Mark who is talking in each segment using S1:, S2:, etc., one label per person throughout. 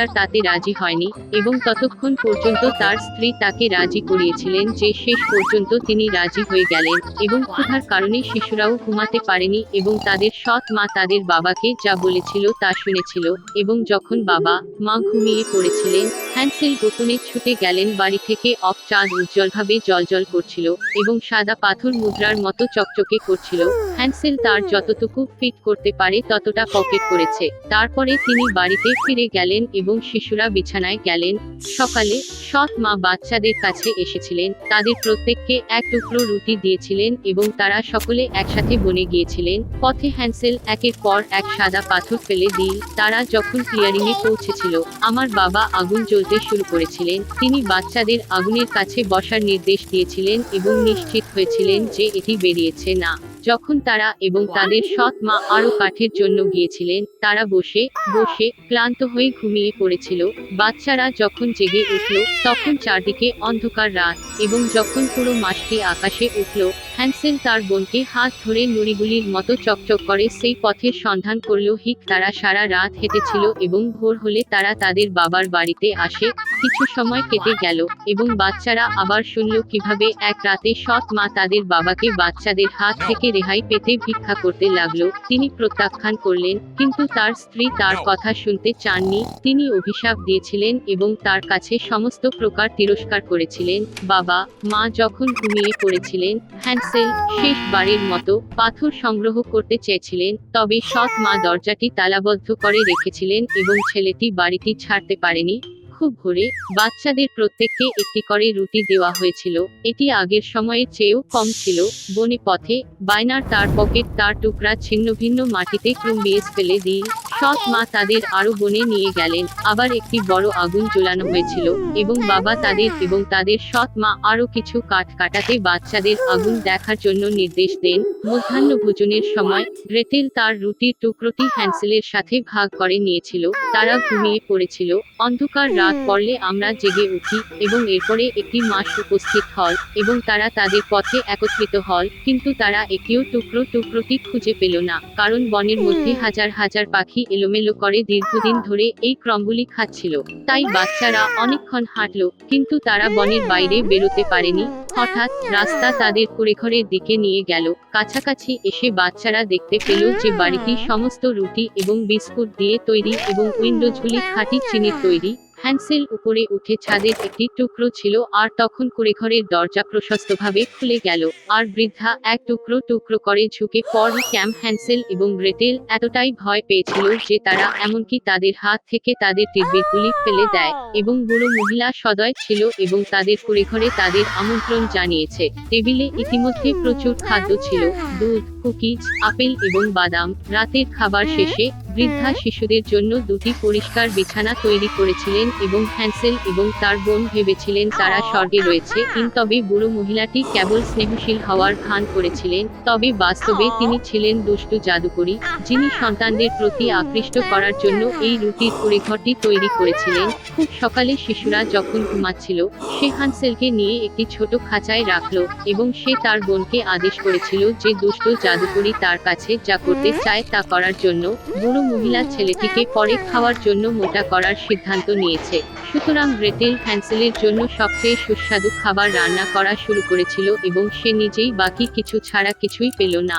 S1: উৎকাটার তাতে রাজি হয়নি এবং ততক্ষণ পর্যন্ত তার স্ত্রী তাকে রাজি করিয়েছিলেন যে শেষ পর্যন্ত তিনি রাজি হয়ে গেলেন এবং ক্ষুধার কারণে শিশুরাও ঘুমাতে পারেনি এবং তাদের সৎ মা তাদের বাবাকে যা বলেছিল তা শুনেছিল এবং যখন বাবা মা ঘুমিয়ে পড়েছিলেন হ্যান্সেল গোপনে ছুটে গেলেন বাড়ি থেকে অফ চাঁদ উজ্জ্বলভাবে জলজল করছিল এবং সাদা পাথর মুদ্রার মতো চকচকে করছিল। হ্যান্সেল তার যতটুকু ফিট করতে পারে ততটা পকেট করেছে। তারপরে তিনি বাড়িতে ফিরে গেলেন এবং শিশুরা বিছানায় গেলেন। সকালে সৎ মা বাচ্চাদের কাছে এসেছিলেন। তাদের প্রত্যেককে এক টুকরো রুটি দিয়েছিলেন এবং তারা সকলে একসাথে বনে গিয়েছিলেন। পথে হ্যান্সেল একের পর এক সাদা পাথর ফেলে দিল। তারা যখন ক্লিয়ারিং এ পৌঁছেছিল, আমার বাবা আগুন জ্বলতে শুরু করেছিলেন। তিনি বাচ্চাদের আগুনের কাছে বসার নির্দেশ দিয়েছিলেন এবং নিশ্চিত হয়েছিলেন যে এটি বেরিয়েছে না। যখন তারা এবং তাদের সৎ মা আরও কাঠের জন্য গিয়েছিলেন, তারা বসে বসে ক্লান্ত হয়ে ঘুমিয়ে পড়েছিল। বাচ্চারা যখন জেগে উঠল, তখন চারদিকে অন্ধকার রাত। এবং যখন পুরো মাসটি আকাশে উঠল, হ্যান্সেল তার বোনকে হাত ধরে নুড়িগুলির মতো চকচক করে সেই পথের সন্ধান করল। হিক তারা সারা রাত হেঁটেছিল এবং ভোর হলে তারা তাদের বাবার বাড়িতে আসে। কিছু সময় কেটে গেল এবং বাচ্চারা আবার শুনল কীভাবে এক রাতে সৎ মা তাদের বাবাকে বাচ্চাদের হাত থেকে রেহাই পেতে ভিক্ষা করতে লাগল। তিনি প্রত্যাখ্যান করলেন, কিন্তু তার স্ত্রী তার কথা শুনতে চাননি। তিনি অভিশাপ দিয়েছিলেন এবং তার কাছে সমস্ত প্রকার তিরস্কার করেছিলেন। বাবা মা যখন ঘুমিয়ে পড়েছিলেন হ্যান্সেল শেষবারের মতো পাথর সংগ্রহ করতে চেয়েছিলেন, তবে সৎ মা দরজাটি তালাবদ্ধ করে রেখেছিলেন এবং ছেলেটি বাড়িটি ছাড়তে পারেনি। খুব ভোরে বাচ্চাদের প্রত্যেককে একটি করে রুটি দেওয়া হয়েছিল। এটি আগের সময়ের চেয়েও কম ছিল। বনে পথে, বায়নার তার পকেট তার টুকরা ছিন্ন ভিন্ন মাটিতে ক্রুম্বিয়েস ফেলে দিল সৎ মা তাদের আরও বনে নিয়ে গেলেন। আবার একটি বড় আগুন জ্বলানো হয়েছিল এবং বাবা তাদের এবং তাদের সৎ মা আরও কিছু কাঠ কাটাতে বাচ্চাদের আগুন দেখার জন্য নির্দেশ দেন। মধ্যাহ্ন ভোজনের সময় গ্রেটেল তার রুটির টুকরোটি হ্যান্সেলের সাথে ভাগ করে নিয়েছিল। তারা ঘুমিয়ে পড়েছিল। অন্ধকার রাত পড়লে আমরা জেগে উঠি এবং এরপরে একটি মাস উপস্থিত হল এবং তারা তাদের পথে একত্রিত হল কিন্তু তারা একটিও টুকরো টুকরোটি খুঁজে পেল না কারণ বনের মধ্যে হাজার হাজার পাখি এলোমেলো করে দীর্ঘদিন ধরে এই ক্রমগুলি খাচ্ছিল। তাই বাচ্চারা অনেকক্ষণ হাঁটলো কিন্তু তারা বনের বাইরে বেরোতে পারেনি। হঠাৎ রাস্তা তাদের কুড়েঘরের দিকে নিয়ে গেল। কাছাকাছি এসে বাচ্চারা দেখতে পেল যে বাড়িটি সমস্ত রুটি এবং বিস্কুট দিয়ে তৈরি এবং উইন্ডোজগুলি খাঁটি চিনির তৈরি। হ্যান্সেল উপরে উঠে ছাদের একটি টুকরো ছিল আর তখন কুড়েঘরের দরজা প্রশস্তভাবে খুলে গেল। আর বৃদ্ধা এক টুকরো টুকরো করে ঝুঁকে পর ক্যাম্প হ্যান্সেল এবং গ্রেটেল এতটাই ভয় পেয়েছিল যে তারা এমনকি তাদের হাত থেকে তাদের টিরবিটগুলি ফেলে দেয় এবং বুড়ো মহিলা সদয় ছিল এবং তাদের কুড়েঘরে তাদের আমন্ত্রণ জানিয়েছে। টেবিলে ইতিমধ্যে প্রচুর খাদ্য ছিল, দুধ, কুকিজ, আপেল এবং বাদাম। রাতের খাবার শেষে বৃদ্ধা শিশুদের জন্য দুটি পরিষ্কার বিছানা তৈরি করেছিলেন এবং হ্যান্সেল এবং তার বোন ভেবেছিলেন তারা স্বর্গে রয়েছে। তবে বুড়ো মহিলাটি কেবল স্নেহশীল হওয়ার ভান করেছিলেন। তবে বাস্তবে তিনি ছিলেন দুষ্টু জাদুকরী যিনি সন্তানদের প্রতি আকৃষ্ট করার জন্য এই রুটির পরিঘরটি তৈরি করেছিলেন। খুব সকালে শিশুরা যখন ঘুমাচ্ছিল সে হানসেলকে নিয়ে একটি ছোট খাঁচায় রাখল এবং সে তার বোনকে আদেশ করেছিল যে দুষ্ট জাদুকরী তার কাছে যা করতে চায় তা করার জন্য বুড়ো মহিলা ছেলেটিকে পরে খাওয়ার জন্য মোটা করার সিদ্ধান্ত নিয়েছে। সুতরাং গ্রেটেল হ্যান্সেলের জন্য সবচেয়ে সুস্বাদু খাবার রান্না করা শুরু করেছিল এবং সে নিজেই বাকি কিছু ছাড়া কিছুই পেল না।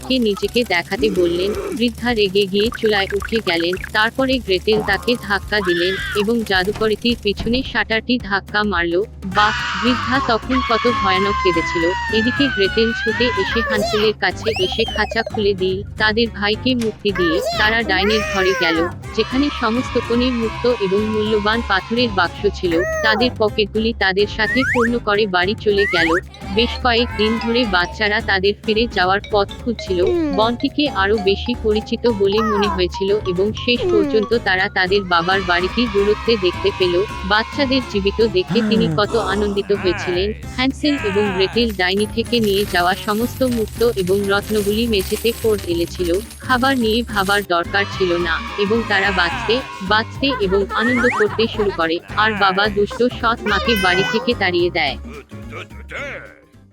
S1: ডাইনিকে নিজেকে দেখাতে বললেন, বৃদ্ধা রেগে গিয়ে চুলায় উঠে গেলেন, তারপরে গ্রেটেল তাকে ধাক্কা দিলেন এবং জাদুকরিটির পিছনে শাটারটি ধাক্কা মারল। বা বৃদ্ধা তখন কত ভয়ানক কেঁদেছিল। এদিকে গ্রেটেল ছুটে এসে হানসেলের কাছে এসে খাঁচা খুলে দিয়ে তাদের ভাইকে মুক্তি দিয়ে তারা ডাইনের ঘরে গেল। যেখানে সমস্ত কোণে মুক্ত এবং মূল্যবান পাথরের বাক্স ছিল তাদের পকেটগুলি তাদের সাথে পূর্ণ করে বাড়ি চলে গেল। বেশ কয়েক দিন ধরে বাচ্চারা তাদের ফিরে যাওয়ার পথ খুঁজছিল। বনটিকে আরও বেশি পরিচিত বলে মনে হয়েছিল এবং শেষ পর্যন্ত তারা তাদের বাবার বাড়িটি দূরত্বে দেখতে পেল। বাচ্চাদের জীবিত দেখে তিনি কত আনন্দিত হয়েছিলেন। হ্যান্সেল এবং গ্রেটেল ডাইনি থেকে নিয়ে যাওয়া সমস্ত মুক্ত এবং রত্নগুলি মেঝেতে পড় এলেছিল। খাবার নিয়ে ভাবার দরকার ছিল না এবং তারা বাঁচতে বাঁচতে এবং আনন্দ করতে শুরু করে। আর বাবা দুষ্ট সৎ মাকে বাড়ি থেকে তাড়িয়ে দেয়।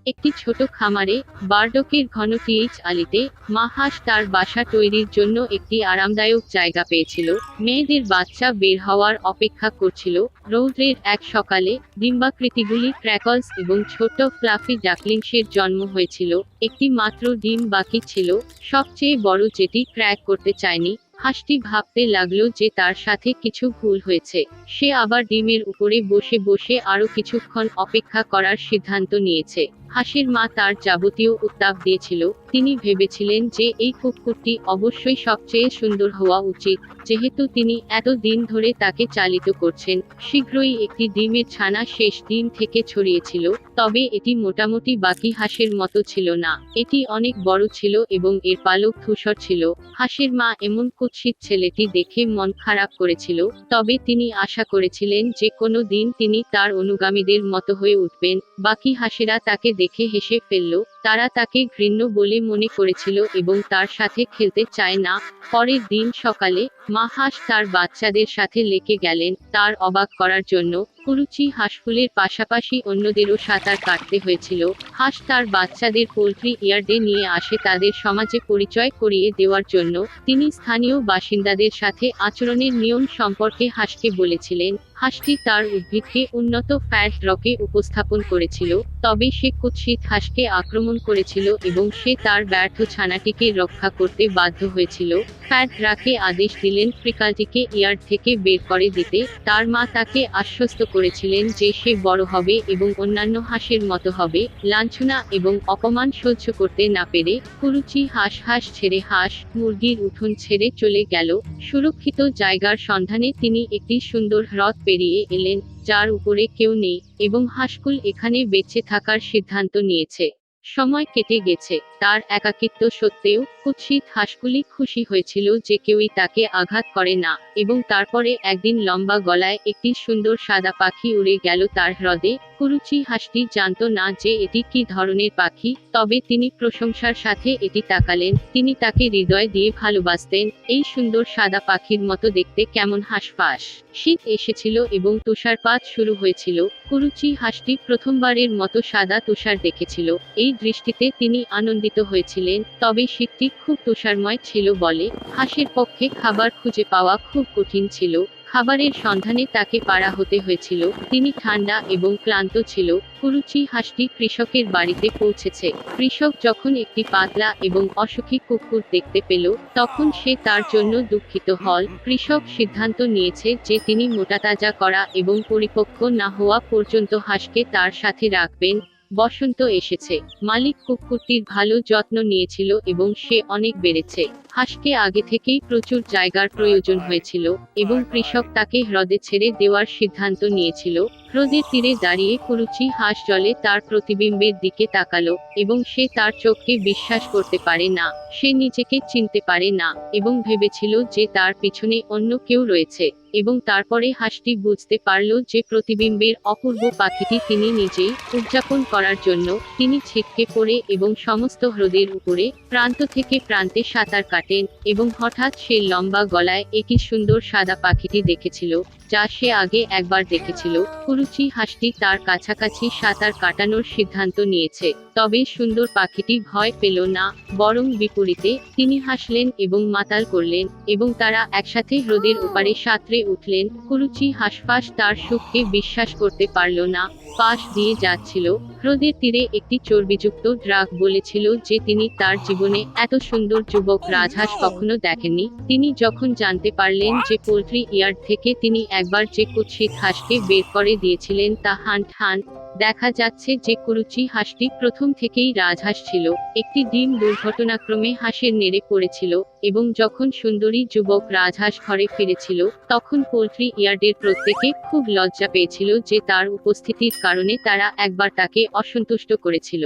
S1: একটি ছোট খামারে বার্ডকের ঘন টিএইচ আলিতে মা হাঁস তার বাসা তৈরির জন্য একটি আরামদায়ক জায়গা পেয়েছিল। মেয়েদের বাচ্চা বের হওয়ার অপেক্ষা করছিল। রৌদ্রের এক সকালে ডিম্বাকৃতিগুলি ক্র্যাকলস এবং ছোট ফ্লাফি ডাকলিংসের জন্ম হয়েছিল। একটি মাত্র ডিম বাকি ছিল। সবচেয়ে বড় যেটি ক্র্যাক করতে চায়নি হাঁসটি ভাবতে লাগল যে তার সাথে কিছু ভুল হয়েছে। সে আবার ডিমের উপরে বসে বসে আরও কিছুক্ষণ অপেক্ষা করার সিদ্ধান্ত নিয়েছে। হাঁসের মা তার যাবতীয় উত্তাপ দিয়েছিল, তিনি ভেবেছিলেন যে এই কুকুরটি অবশ্যই সবচেয়ে সুন্দর হওয়া উচিত, যেহেতু তিনি এত দিন ধরে তাকে চালিত করছেন, শীঘ্রই একটি ডিমের ছানা শেষ দিন থেকে ছড়িয়েছিল, তবে এটি মোটামুটি বাকি হাঁসের মতো ছিল না, এটি অনেক বড় ছিল এবং এর পালক ধূসর ছিল, হাঁসের মা এমন কুৎসিত ছেলেটি দেখে মন খারাপ করেছিল, তবে তিনি আশা করেছিলেন যে কোনো দিন তিনি তার অনুগামীদের মতো হয়ে উঠবেন, বাকি হাঁসেরা তাকে দেখে হেসে ফেলল, তারা তাকে ঘৃণ্য বলে মনে করেছিল এবং তার সাথে খেলতে চায় না। পরের দিন সকালে মা হাঁস তার বাচ্চাদের সাথে লেকে গেলেন, তার অবাক করার জন্য। কুরুচি হাঁসফুলের পাশাপাশি অন্যদেরও সাঁতার কাটতে হয়েছিল। হাঁস তার বাচ্চাদের পোল্ট্রি ইয়ার্ডে নিয়ে আসে তাদের সমাজে পরিচয় করিয়ে দেওয়ার জন্য। তিনি স্থানীয় বাসিন্দাদের সাথে আচরণের নিয়ম সম্পর্কে হাঁসকে বলেছিলেন হাঁসটি তার উদ্ভিদকে উন্নত ফ্যাট রকে উপস্থাপন করেছিল, তবে সে কুৎসিত হাঁসকে আক্রমণ করেছিল এবং সে তার ব্যর্থ ছানাটিকে রক্ষা করতে বাধ্য হয়েছিল। ফ্যাট রাকে আদেশ দিলেন ফ্রিকালটিকে ইয়ার্ড থেকে বের করে দিতে। তার মা তাকে আশ্বস্ত করেছিলেন যে সে বড় হবে এবং অন্যান্য হাঁসের মতো হবে। লাঞ্ছনা এবং অপমান সহ্য করতে না পেরে কুরুচি হাঁস হাঁস ছেড়ে হাঁস, মুরগির উঠোন ছেড়ে চলে গেল। সুরক্ষিত জায়গার সন্ধানে তিনি একটি সুন্দর হ্রদ পেরিয়ে এলেন, যার উপরে কেউ নেই এবং হাসকুল এখানে বেঁচে থাকার সিদ্ধান্ত নিয়েছে। সময় কেটে গেছে, তার একাকিত্ব সত্ত্বেও কুৎসিত হাসকুলি খুশি হয়েছিল যে কেউই তাকে আঘাত করে না এবং তারপরে একদিন লম্বা গলায় একটি সুন্দর সাদা পাখি উড়ে গেল তার হ্রদে। কুরুচি হাঁসটি জানত না যে এটি কি ধরনের পাখি, তবে তিনি প্রশংসার সাথে এটি তাকালেন, তিনি তাকে হৃদয় দিয়ে ভালোবাসতেন, এই সুন্দর সাদা পাখির মতো দেখতে কেমন হাঁসফাঁস। শীত এসেছিল এবং তুষারপাত শুরু হয়েছিল, কুরুচি হাঁসটি প্রথমবারের মতো সাদা তুষার দেখেছিল, এই দৃষ্টিতে তিনি আনন্দিত হয়েছিলেন, তবে শীতটি খুব তুষারময় ছিল বলে, হাঁসের পক্ষে খাবার খুঁজে পাওয়া খুব কঠিন ছিল খাবারের সন্ধানে তাকে পাড়া হতে হয়েছিল, তিনি ঠান্ডা এবং ক্লান্ত ছিল, কুরুচি হাঁসটি কৃষকের বাড়িতে পৌঁছেছে, কৃষক যখন একটি পাতলা এবং অসুখী কুকুর দেখতে পেল, তখন সে তার জন্য দুঃখিত হল, কৃষক সিদ্ধান্ত নিয়েছে যে তিনি মোটাতাজা করা এবং পরিপক্ক না হওয়া পর্যন্ত হাঁসকে তার সাথে রাখবেন, বসন্ত এসেছে, মালিক কুকুরটির ভালো যত্ন নিয়েছিল এবং সে অনেক বেড়েছে। হাঁসকে আগে থেকেই প্রচুর জায়গার প্রয়োজন হয়েছিল এবং কৃষক তাকে হ্রদে ছেড়ে দেওয়ার সিদ্ধান্ত নিয়েছিল। হ্রদের তীরে দাঁড়িয়ে কুরুচি হাঁস জলে তার প্রতিবিম্বের দিকে তাকালো এবং সে তার চোখকে বিশ্বাস করতে পারে না, সে নিজেকে চিনতে পারে না এবং ভেবেছিল যে তার পিছনে অন্য কেউ রয়েছে এবং তারপরে হাঁসটি বুঝতে পারল যে প্রতিবিম্বের অপূর্ব পাখিটি তিনি নিজেই উদযাপন করার জন্য তিনি ছিটকে পড়ে এবং সমস্ত হ্রদের উপরে প্রান্ত থেকে প্রান্তে সাঁতার কাটেন এবং হঠাৎ সে লম্বা গলায় একই সুন্দর সাদা পাখিটি দেখেছিল, যা সে আগে একবার দেখেছিল। কুরুচি হাঁসটি তার কাছাকাছি সাঁতার কাটানোর সিদ্ধান্ত নিয়েছে, তবে সুন্দর পাখিটি ভয় পেল না, বরং বিপরীতে তিনি হাসলেন এবং মাতাল করলেন এবং তারা একসাথে হ্রদের ওপারে সাঁতরে উঠলেন। কুরুচি হাঁসফাঁস তার সুখকে বিশ্বাস করতে পারল না, পাশ দিয়ে যাচ্ছিল। হ্রদের তীরে একটি চর্বিযুক্ত ড্রাগ বলেছিল যে তিনি তার জীবনে এত সুন্দর যুবক রাজহাঁস কখনো দেখেননি। তিনি যখন জানতে পারলেন যে পোলট্রি ইয়ার্ড থেকে তিনি একবার যে কুৎসিত হাঁসকে বের করে দিয়েছিলেন তা হান্ট হান দেখা যাচ্ছে যে কুরুচি হাঁসটি প্রথম থেকেই রাজহাঁস ছিল। একটি ডিম দুর্ঘটনাক্রমে হাঁসের নেড়ে পড়েছিল এবং যখন সুন্দরী যুবক রাজহাঁস ঘরে ফিরেছিল, তখন পোলট্রি ইয়ার্ডের প্রত্যেকে খুব লজ্জা পেয়েছিল যে তার উপস্থিতির কারণে তারা একবার তাকে অসন্তুষ্ট করেছিল।